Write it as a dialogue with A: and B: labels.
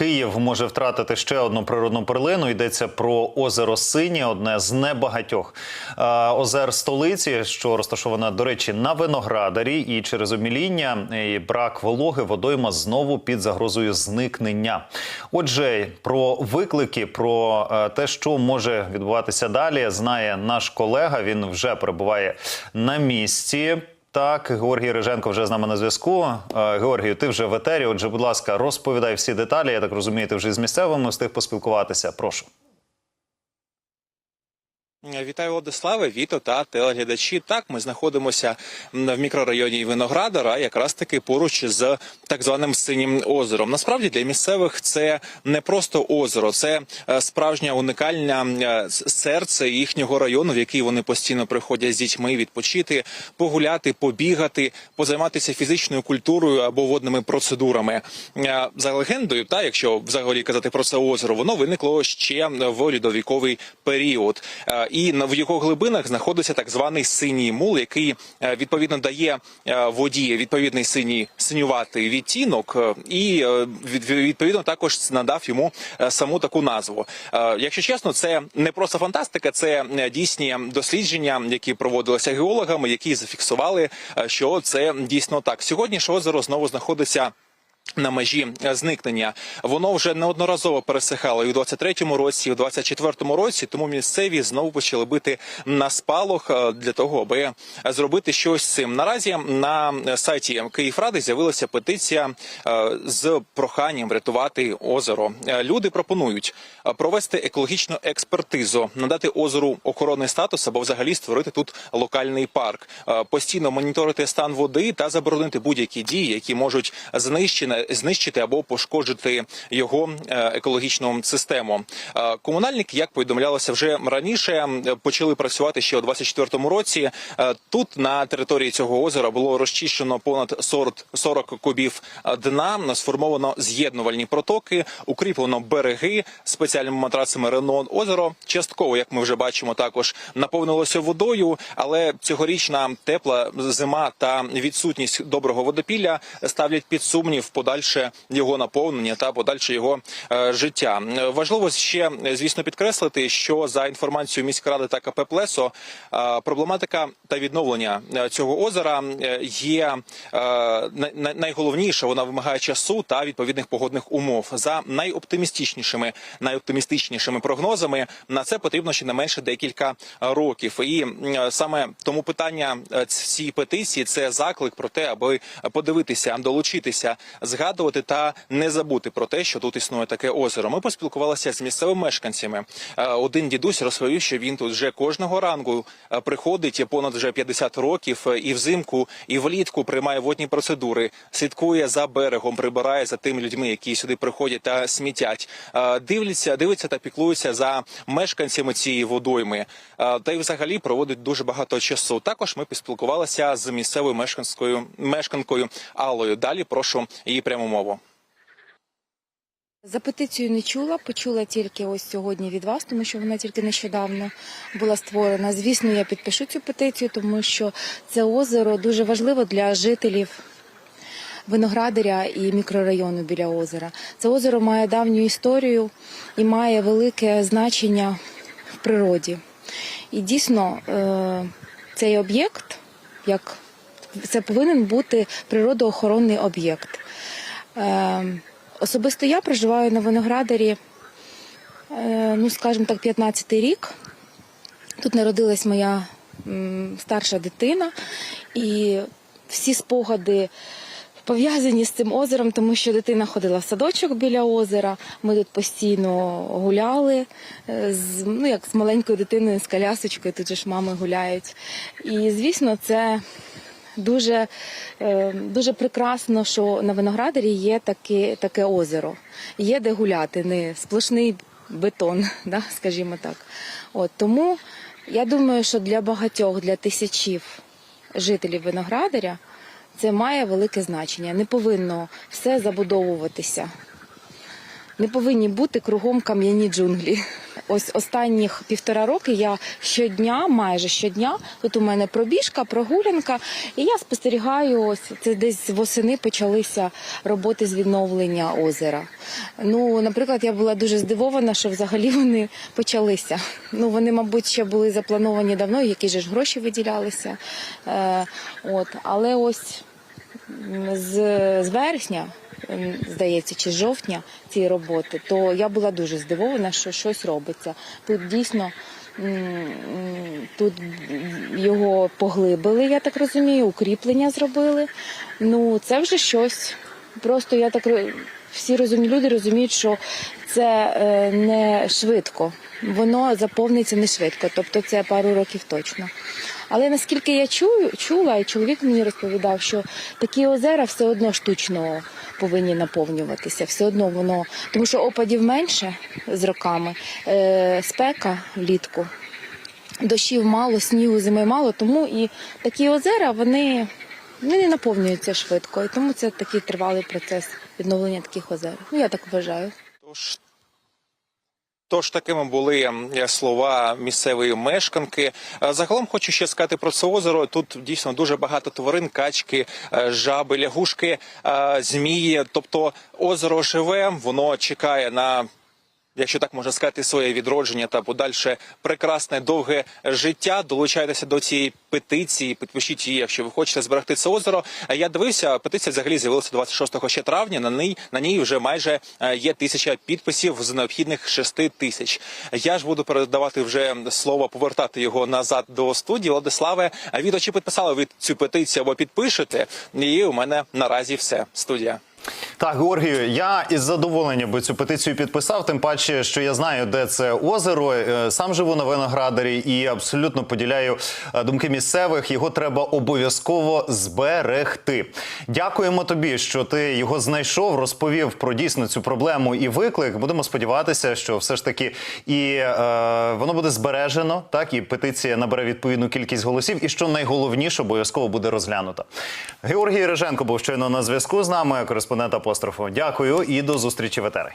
A: Київ може втратити ще одну природну перлину. Йдеться про озеро Синє, одне з небагатьох е, озер столиці, що розташоване, до речі, на виноградарі. І через обміління і брак вологи водойма знову під загрозою зникнення. Отже, про виклики, про е, те, що може відбуватися далі, знає наш колега. Він вже перебуває на місці. Так, Георгій Риженко вже з нами на зв'язку. Е, Георгію, ти вже в етері. Отже, будь ласка, розповідай всі деталі. Я так розумію, ти вже з місцевими встиг поспілкуватися. Прошу.
B: Вітаю Владиславе, Віто та телеглядачі. Так, ми знаходимося в мікрорайоні Виноградара, якраз таки поруч з так званим синім озером. Насправді для місцевих це не просто озеро, це е, справжнє унікальне е, серце їхнього району, в який вони постійно приходять з дітьми відпочити, погуляти, побігати, позайматися фізичною культурою або водними процедурами. Е, За легендою, та якщо взагалі казати про це озеро, воно виникло ще в льодовіковий період. І в його глибинах знаходиться так званий синій мул, який е, відповідно дає е, воді відповідний синій синюватий відтінок, е, і відповідно також надав йому саму таку назву. Якщо чесно, це не просто фантастика, це дійсні дослідження, які проводилися геологами, які зафіксували, що це дійсно так. Сьогодні ж озеро знову знаходиться. На межі е, зникнення воно вже неодноразово пересихало і у 23-му році, і у 24-му році. Тому місцеві знову почали бити на спалах е, для того, аби зробити щось з цим. Наразі на сайті Київради з'явилася петиція е, з проханням врятувати озеро. Е, Люди пропонують е, провести екологічну експертизу, надати озеру охоронний статус або взагалі створити тут локальний парк, Е, постійно моніторити стан води та заборонити будь-які дії, які можуть знищити, знищити або пошкоджити його е, екологічну систему. Е, Комунальники, як повідомлялося вже раніше, почали працювати ще у 24-му році. Е, Тут на території цього озера було розчищено понад 40, 40 кубів дна, сформовано з'єднувальні протоки, укріплено береги спеціальними матрацами Рено озеро. Частково, як ми вже бачимо, також наповнилося водою, але цьогорічна тепла зима та відсутність доброго водопілля ставлять під сумнів подальше його наповнення та подальше його е, життя. Е, Важливо ще, е, звісно, підкреслити, що за інформацією міськради та КП «Плесо», проблематика та відновлення цього озера є най- най- найголовніша. Вона вимагає часу та відповідних погодних умов. За найоптимістичнішими, найоптимістичнішими прогнозами на це потрібно ще не менше декілька років. І саме тому питання цієї петиції це заклик про те, аби подивитися, долучитися, згадувати та не забути про те, що тут існує таке озеро. Ми поспілкувалися з місцевими мешканцями. Е, Один дідусь розповів, що він тут вже кожного ранку е, приходить понад вже 50 років е, і взимку, і влітку приймає водні процедури, слідкує за берегом, прибирає за тими людьми, які сюди приходять та смітять. Дивляться, дивиться та піклується за мешканцями цієї водойми. Та й взагалі проводить дуже багато часу. Також ми поспілкувалися з місцевою мешканською мешканкою Аллою. Далі прошу її пряму мову.
C: За петицію не чула, почула тільки ось сьогодні від вас, тому що вона тільки нещодавно була створена. Звісно, я підпишу цю петицію, тому що це озеро дуже важливо для жителів виноградаря і мікрорайону біля озера. Це озеро має давню історію і має велике значення в природі. І дійсно е, цей об'єкт, як це повинен бути природоохоронний об'єкт. Е, Особисто я проживаю на виноградарі, е, ну скажімо так, 15-й рік. Тут народилась моя старша дитина, і всі спогади пов'язані з цим озером, тому що дитина ходила в садочок біля озера. Ми тут постійно гуляли е, з ну як з маленькою дитиною, з колясочкою. Тут же ж мами гуляють. І звісно, це дуже, е, дуже прекрасно, що на виноградарі є таке, таке озеро. Є де гуляти, не сплошний бетон, да, скажімо так. От, тому я думаю, що для багатьох, для тисячів жителів виноградаря це має велике значення. Не повинно все забудовуватися. Не повинні бути кругом кам'яні джунглі. Ось останніх півтора роки я щодня, майже щодня, тут у мене пробіжка, прогулянка, і я спостерігаю. Ось це десь восени почалися роботи з відновлення озера. Ну, наприклад, я була дуже здивована, що взагалі вони почалися. Ну, вони, мабуть, ще були заплановані давно, які ж гроші виділялися. Е, от, але ось з, з вересня, здається, чи жовтня цієї роботи, то я була дуже здивована, що щось робиться. Тут дійсно тут його поглибили, я так розумію, укріплення зробили. Ну, це вже щось. Просто я так всі розумні люди розуміють, що це е, не швидко. Воно заповниться не швидко, тобто це пару років точно. Але наскільки я чую, чула, і чоловік мені розповідав, що такі озера все одно штучно повинні наповнюватися. Все одно воно, тому що опадів менше з роками, е, спека влітку, дощів мало, снігу зими мало, тому і такі озера вони, вони не наповнюються швидко. І тому це такий тривалий процес відновлення таких озер. Ну я так вважаю.
B: Тож такими були слова місцевої мешканки. Е, Загалом хочу ще сказати про це озеро. Тут дійсно дуже багато тварин, качки, е, жаби, лягушки, е, змії. Тобто озеро живе, воно чекає на. Якщо так можна сказати, своє відродження та подальше прекрасне довге життя. Долучайтеся до цієї петиції, підпишіть її, якщо ви хочете зберегти це озеро. Е, Я дивився, петиція взагалі з'явилася 26 ще травня. На ній на ній вже майже е, є тисяча підписів з необхідних 6 тисяч. Я ж буду передавати вже слово, повертати його назад до студії. Владиславе, а відео чи підписали ви цю петицію або підпишете? І у мене наразі все. Студія.
A: Так, Георгію, я із задоволенням би цю петицію підписав, тим паче, що я знаю, де це озеро. Е, Сам живу на виноградарі і абсолютно поділяю е, думки місцевих. Його треба обов'язково зберегти. Дякуємо тобі, що ти його знайшов, розповів про дійсно цю проблему і виклик. Будемо сподіватися, що все ж таки і е, воно буде збережено, так і петиція набере відповідну кількість голосів. І що найголовніше, обов'язково буде розглянуто. Георгій Реженко був щойно на зв'язку з нами, кореспондент апострофу. Дякую і до зустрічі в етері.